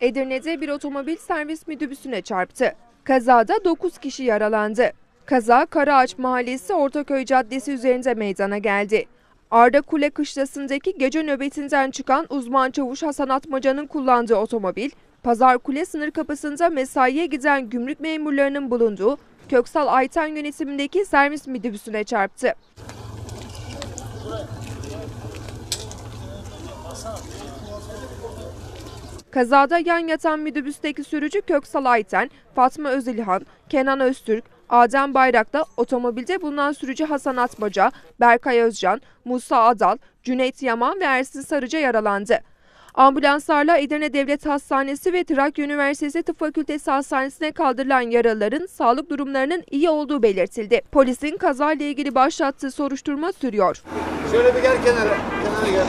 Edirne'de bir otomobil servis minibüsüne çarptı. Kazada 9 kişi yaralandı. Kaza Karaağaç Mahallesi Ortaköy Caddesi üzerinde meydana geldi. Arda Kule kışlasındaki gece nöbetinden çıkan uzman çavuş Hasan Atmaca'nın kullandığı otomobil, Pazar Kule sınır kapısında mesaiye giden gümrük memurlarının bulunduğu Köksal Ayten yönetimindeki servis minibüsüne çarptı. Kazada yan yatan minibüsteki sürücü Köksal Ayten, Fatma Özilhan, Kenan Öztürk, Adem Bayrak'ta otomobilde bulunan sürücü Hasan Atmaca, Berkay Özcan, Musa Adal, Cüneyt Yaman ve Ersin Sarıca yaralandı. Ambulanslarla Edirne Devlet Hastanesi ve Trakya Üniversitesi Tıp Fakültesi Hastanesi'ne kaldırılan yaralıların sağlık durumlarının iyi olduğu belirtildi. Polisin kazayla ilgili başlattığı soruşturma sürüyor. Şöyle bir gel kenara. Kenara gel.